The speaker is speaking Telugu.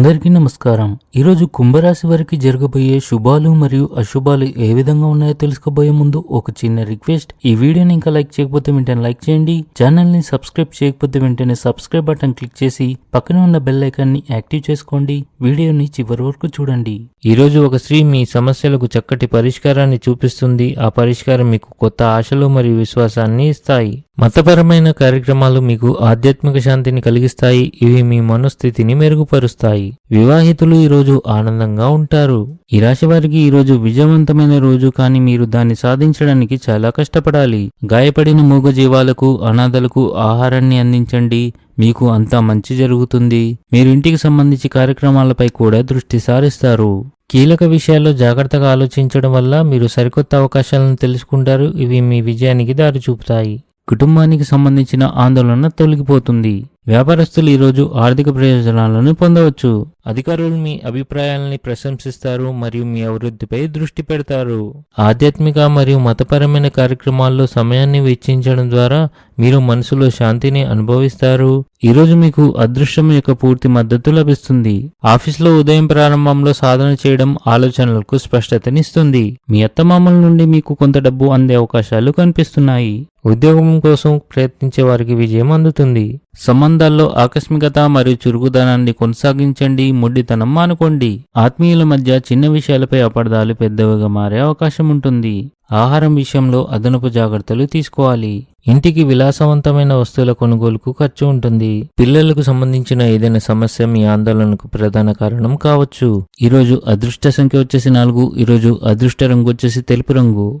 అందరికీ నమస్కారం. ఈరోజు కుంభరాశి వారికి జరగబోయే శుభాలు మరియు అశుభాలు ఏ విధంగా ఉన్నాయో తెలుసుకోబోయే ముందు ఒక చిన్న రిక్వెస్ట్. ఈ వీడియోని ఇంకా లైక్ చేయకపోతే వెంటనే లైక్ చేయండి. ఛానల్ని సబ్స్క్రైబ్ చేయకపోతే వెంటనే సబ్స్క్రైబ్ బటన్ క్లిక్ చేసి పక్కన ఉన్న బెల్ని యాక్టివ్ చేసుకోండి. వీడియోని చివరి వరకు చూడండి. ఈరోజు ఒక స్త్రీ మీ సమస్యలకు చక్కటి పరిష్కారాన్ని చూపిస్తుంది. ఆ పరిష్కారం మీకు కొత్త ఆశలు మరియు విశ్వాసాన్ని ఇస్తాయి. మతపరమైన కార్యక్రమాలు మీకు ఆధ్యాత్మిక శాంతిని కలిగిస్తాయి. ఇవి మీ మనోస్థితిని మెరుగుపరుస్తాయి. వివాహితులు ఈరోజు ఆనందంగా ఉంటారు. ఈ రాశి వారికి ఈరోజు విజయవంతమైన రోజు కానీ మీరు దాన్ని సాధించడానికి చాలా కష్టపడాలి. గాయపడిన మూగజీవాలకు అనాథలకు ఆహారాన్ని అందించండి. మీకు అంతా మంచి జరుగుతుంది. మీరు ఇంటికి సంబంధించి కార్యక్రమాలపై కూడా దృష్టి సారిస్తారు. కీలక విషయాల్లో జాగ్రత్తగా ఆలోచించడం వల్ల మీరు సరికొత్త అవకాశాలను తెలుసుకుంటారు. ఇవి మీ విజయానికి దారి చూపుతాయి కుటుంబానికి సంబంధించిన ఆందోళన తొలగిపోతుంది. వ్యాపారస్తులు ఈరోజు ఆర్థిక ప్రయోజనాలను పొందవచ్చు. అధికారులు మీ అభిప్రాయాలని ప్రశంసిస్తారు మరియు మీ అభివృద్ధిపై దృష్టి పెడతారు. ఆధ్యాత్మిక మరియు మతపరమైన కార్యక్రమాల్లో సమయాన్ని వెచ్చించడం ద్వారా మీరు మనసులో శాంతిని అనుభవిస్తారు. ఈరోజు మీకు అదృష్టం యొక్క పూర్తి మద్దతు లభిస్తుంది. ఆఫీస్లో ఉదయం ప్రారంభంలో సాధన చేయడం ఆలోచనలకు స్పష్టతనిస్తుంది. మీ అత్తమామల నుండి మీకు కొంత డబ్బు అందే అవకాశాలు కనిపిస్తున్నాయి. ఉద్యోగం కోసం ప్రయత్నించే వారికి విజయం అందుతుంది. సంబంధాల్లో ఆకస్మికత మరియు చురుకుదనాన్ని కొనసాగించండి ముడ్డితనం మానుకోండి. ఆత్మీయుల మధ్య చిన్న విషయాలపై అపార్థాలు పెద్దవిగా మారే అవకాశం ఉంటుంది. ఆహారం విషయంలో అదనపు జాగ్రత్తలు తీసుకోవాలి. ఇంటికి విలాసవంతమైన వస్తువుల కొనుగోలుకు ఖర్చు ఉంటుంది. పిల్లలకు సంబంధించిన ఏదైనా సమస్య మీ ఆందోళనకు ప్రధాన కారణం కావచ్చు. ఈరోజు అదృష్ట సంఖ్య వచ్చేసి నాలుగు ఈరోజు అదృష్ట రంగు వచ్చేసి తెలుపు రంగు.